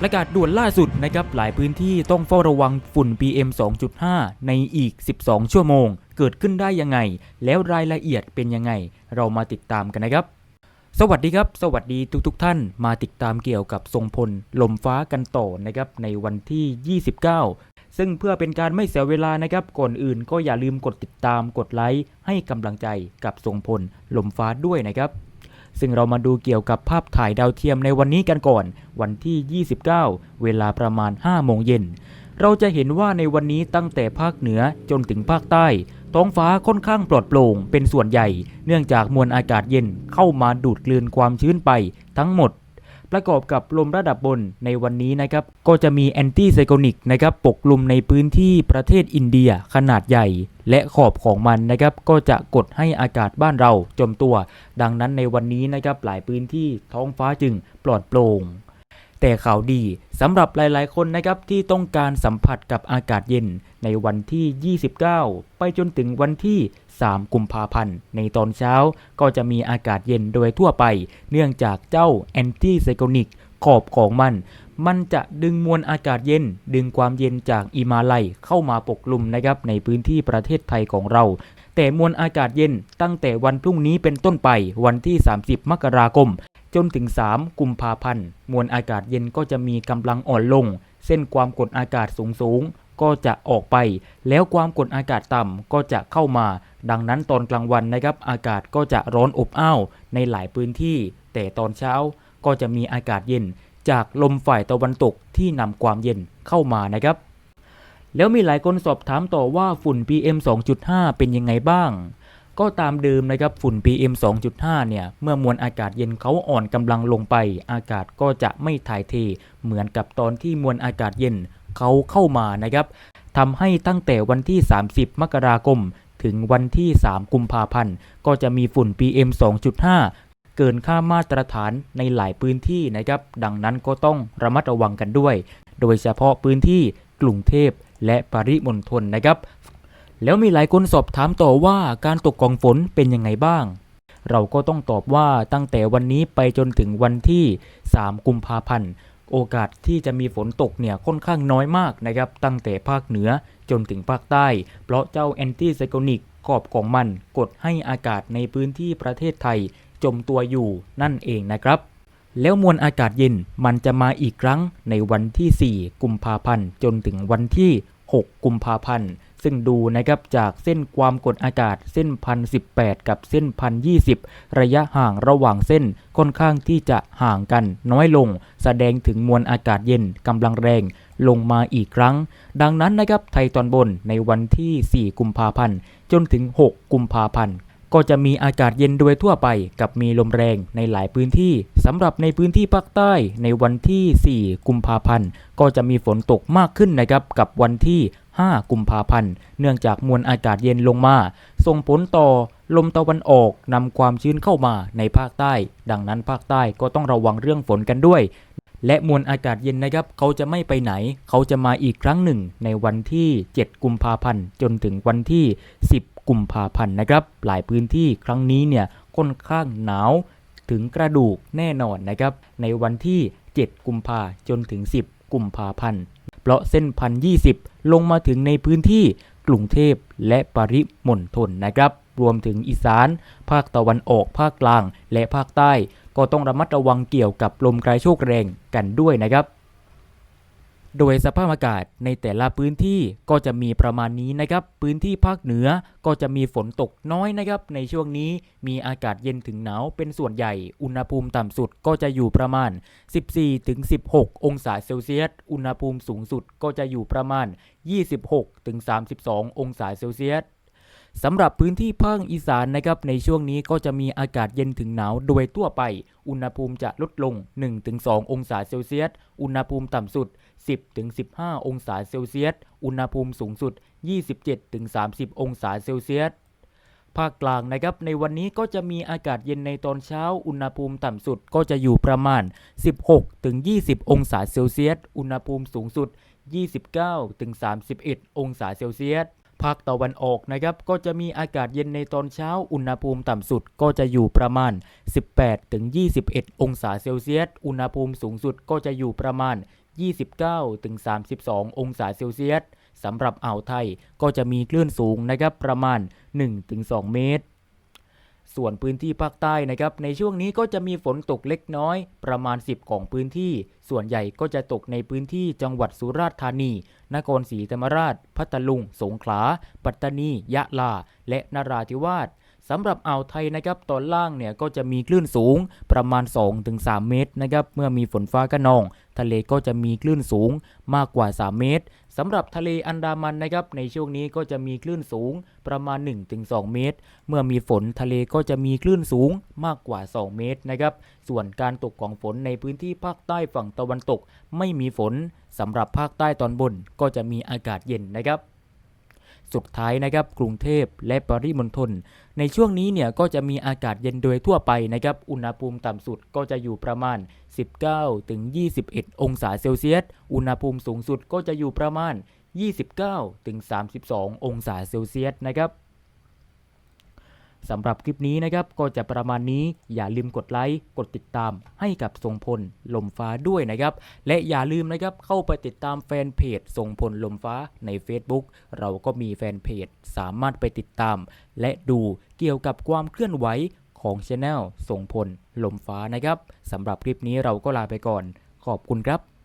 ประกาศด่วนล่าสุดนะครับ หลายพื้นที่ต้องเฝ้าระวังฝุ่น PM 2.5 ในอีก 12 ชั่วโมง เกิดขึ้นได้ยังไง แล้วรายละเอียดเป็นยังไง เรามาติดตามกันนะครับ สวัสดีครับ สวัสดีทุกๆทท่าน มาติดตามเกี่ยวกับทรงพล ลมฟ้ากันต่อนะครับในวันที่ 29 ซึ่งเพื่อเป็นการไม่เสียเวลานะครับ ก่อนอื่นก็อย่าลืมกดติดตามกดไลค์ให้กำลังใจกับทรงพล ลมฟ้าด้วยนะครับ ซึ่งเรามาดูเกี่ยวกับภาพถ่ายดาวเทียมในวันนี้กันก่อน วันที่ 29 เวลาประมาณ 5 โมงเย็น เราจะเห็นว่าในวันนี้ตั้งแต่ภาคเหนือจนถึงภาคใต้ ท้องฟ้าค่อนข้างปลอดโปร่งเป็นส่วนใหญ่ เนื่องจากมวลอากาศเย็นเข้ามาดูดกลืนความชื้นไปทั้งหมด ประกอบกับลมระดับบนในวันนี้นะครับก็จะมีแอนตี้ไซโคนิกนะครับปกคลุมในพื้นที่ประเทศอินเดียขนาดใหญ่ และขอบของมันนะครับก็จะกดให้อากาศบ้านเราจมตัว ดังนั้นในวันนี้นะครับหลายพื้นที่ท้องฟ้าจึงปลอดโปร่ง แต่ข่าวดีสำหรับหลายๆ คนนะครับที่ต้องการสัมผัสกับอากาศเย็นในวันที่ 29 ไปจนถึงวันที่ 3 กุมภาพันธ์ ในตอนเช้าก็จะมีอากาศเย็นโดยทั่วไป เนื่องจากเจ้าแอนตี้ไซโคนิกขอบของมัน มันจะดึงมวลอากาศเย็น ดึงความเย็นจากอิมาลัยเข้ามาปกคลุมนะครับในพื้นที่ประเทศไทยของเรา แต่มวลอากาศเย็นตั้งแต่วันพรุ่งนี้เป็นต้นไปวันที่ 30 มกราคม จนถึง 3 กุมภาพันธ์ มวลอากาศเย็นก็จะมีกำลังอ่อนลง เส้นความกดอากาศสูงสูงก็จะออกไป แล้วความกดอากาศต่ำก็จะเข้ามา ดังนั้นตอนกลางวันนะครับ อากาศก็จะร้อนอบอ้าวในหลายพื้นที่ แต่ตอนเช้าก็จะมีอากาศเย็น จากลมฝ่ายตะวันตกที่นำความเย็นเข้ามานะครับ แล้วมีหลายคนสอบถามต่อว่าฝุ่น PM 2.5 เป็นยังไงบ้าง ก็ตามเดิมนะครับฝุ่น PM 2.5 เนี่ย เมื่อมวลอากาศเย็นเขาอ่อนกำลังลงไป อากาศก็จะไม่ถ่ายเท เหมือนกับตอนที่มวลอากาศเย็นเขาเข้ามานะครับทำให้ตั้งแต่วันที่ 30 มกราคม ถึงวันที่ 3 กุมภาพันธ์ ก็จะมีฝุ่น PM 2.5 เกินค่ามาตรฐานในหลายพื้นที่นะครับ ดังนั้นก็ต้องระมัดระวังกันด้วย โดยเฉพาะพื้นที่กรุงเทพ และปริมณฑลนะครับ แล้วมีหลายคนสอบถามต่อว่าการตกของฝนเป็นยังไงบ้าง เราก็ต้องตอบว่าตั้งแต่วันนี้ไปจนถึงวันที่ 3 กุมภาพันธ์โอกาสที่จะมีฝนตกเนี่ยค่อนข้างน้อยมากนะครับ ตั้งแต่ภาคเหนือจนถึงภาคใต้ เพราะเจ้าแอนตี้ไซโคนิกขอบของมันกดให้อากาศในพื้นที่ประเทศไทย จมตัวอยู่นั่นเองนะครับ แล้วมวลอากาศเย็นมันจะมาอีกครั้งในวันที่ 4 กุมภาพันธ์จนถึงวันที่ 6 กุมภาพันธ์ ซึ่งดูนะครับจากเส้นความกดอากาศเส้นพันสิกับเส้นพันยีระยะห่างระหว่างเส้นค่อนข้างที่จะห่างกันน้อยลง แสดงถึงมวลอากาศเย็นกำลังแรงลงมาอีกครั้ง ดังนั้นนะครับไทยตอนบนในวันที่ 4 กุมภาพันธ์จนถึง 6 กุมภาพันธ์ ก็จะมีอากาศเย็นโดยทั่วไปกับมีลมแรงในหลายพื้นที่สำหรับในพื้นที่ภาคใต้ในวันที่ 4 กุมภาพันธ์ ก็จะมีฝนตกมากขึ้นนะครับกับวันที่ 5 กุมภาพันธ์ เนื่องจากมวลอากาศเย็นลงมา ส่งผลต่อลมตะวันออกนำความชื้นเข้ามาในภาคใต้ ดังนั้นภาคใต้ก็ต้องระวังเรื่องฝนกันด้วย และมวลอากาศเย็นนะครับเขาจะไม่ไปไหน เขาจะมาอีกครั้งหนึ่ง ในวันที่ 7 กุมภาพันธ์จนถึงวันที่ 10 กุมภาพันธ์นะครับ หลายพื้นที่ครั้งนี้เนี่ยค่อนข้างหนาวถึงกระดูกแน่นอนนะครับ ในวันที่ 7 กุมภาจนถึง 10 กุมภาพันธ์ เพราะเส้นพันยี่สิบลงมาถึงในพื้นที่กรุงเทพและปริมณฑลนะครับ รวมถึงอีสาน ภาคตะวันออก ภาคกลาง และภาคใต้ ก็ต้องระมัดระวังเกี่ยวกับลมกระโชกแรงกันด้วยนะครับ โดยสภาพอากาศในแต่ละพื้นที่ก็จะมีประมาณนี้นะครับ พื้นที่ภาคเหนือก็จะมีฝนตกน้อยนะครับ ในช่วงนี้มีอากาศเย็นถึงหนาวเป็นส่วนใหญ่ อุณหภูมิต่ำสุดก็จะอยู่ประมาณ 14-16 องศาเซลเซียส อุณหภูมิสูงสุดก็จะอยู่ประมาณ 26-32 องศาเซลเซียส สำหรับพื้นที่ภาคอีสานนะครับในช่วงนี้ก็จะมีอากาศเย็นถึงหนาวโดยทั่วไป อุณหภูมิจะลดลง 1-2 องศาเซลเซียส อุณหภูมิต่ำสุด 10-15 องศาเซลเซียส อุณหภูมิสูงสุด 27-30 องศาเซลเซียสภาคกลางนะครับในวันนี้ก็จะมีอากาศเย็นในตอนเช้า อุณหภูมิต่ำสุดก็จะอยู่ประมาณ 16-20 องศาเซลเซียส อุณหภูมิสูงสุด 29-31 องศาเซลเซียส ภาคตะวันออกนะครับก็จะมีอากาศเย็นในตอนเช้าอุณหภูมิต่ำสุดก็จะอยู่ประมาณ 18-21 องศาเซลเซียส อุณหภูมิสูงสุดก็จะอยู่ประมาณ 29-32 องศาเซลเซียสสำหรับอ่าวไทยก็จะมีคลื่นสูงนะครับประมาณ 1-2 เมตร ส่วนพื้นที่ภาคใต้นะครับในช่วงนี้ก็จะมีฝนตกเล็กน้อย ประมาณ 10 ของพื้นที่ ส่วนใหญ่ก็จะตกในพื้นที่จังหวัดสุราษฎร์ธานี นครศรีธรรมราช พัทลุง สงขลา ปัตตานี ยะลา และนราธิวาส สำหรับอ่าวไทยนะครับตอนล่างเนี่ยก็จะมีคลื่นสูงประมาณ 2-3 เมตรนะครับเมื่อมีฝนฟ้าคะนอง ทะเลก็จะมีคลื่นสูงมากกว่า 3 เมตรสำหรับทะเลอันดามันนะครับในช่วงนี้ก็จะมีคลื่นสูงประมาณ 1-2 เมตร เมื่อมีฝนทะเลก็จะมีคลื่นสูงมากกว่า 2 เมตรนะครับส่วนการตกของฝนในพื้นที่ภาคใต้ฝั่งตะวันตกไม่มีฝนสำหรับภาคใต้ตอนบนก็จะมีอากาศเย็นนะครับ สุดท้ายนะครับกรุงเทพและปริมณฑลในช่วงนี้เนี่ยก็จะมีอากาศเย็นโดยทั่วไปนะครับอุณหภูมิต่ำสุดก็จะอยู่ประมาณ 19 ถึง 21 องศาเซลเซียส อุณหภูมิสูงสุดก็จะอยู่ประมาณ 29 ถึง 32 องศาเซลเซียสนะครับ สำหรับคลิปนี้นะครับก็จะประมาณนี้อย่าลืมกดไลค์กดติดตามให้กับทรงพลลมฟ้าด้วยนะครับ และอย่าลืมนะครับเข้าไปติดตามแฟนเพจทรงพลลมฟ้าใน Facebook เราก็มีแฟนเพจสามารถไปติดตาม และดูเกี่ยวกับความเคลื่อนไหวของช anel ทรงพลลมฟ้านะครับสำหรับคลิปนี้เราก็ลาไปก่อน ขอบคุณครับ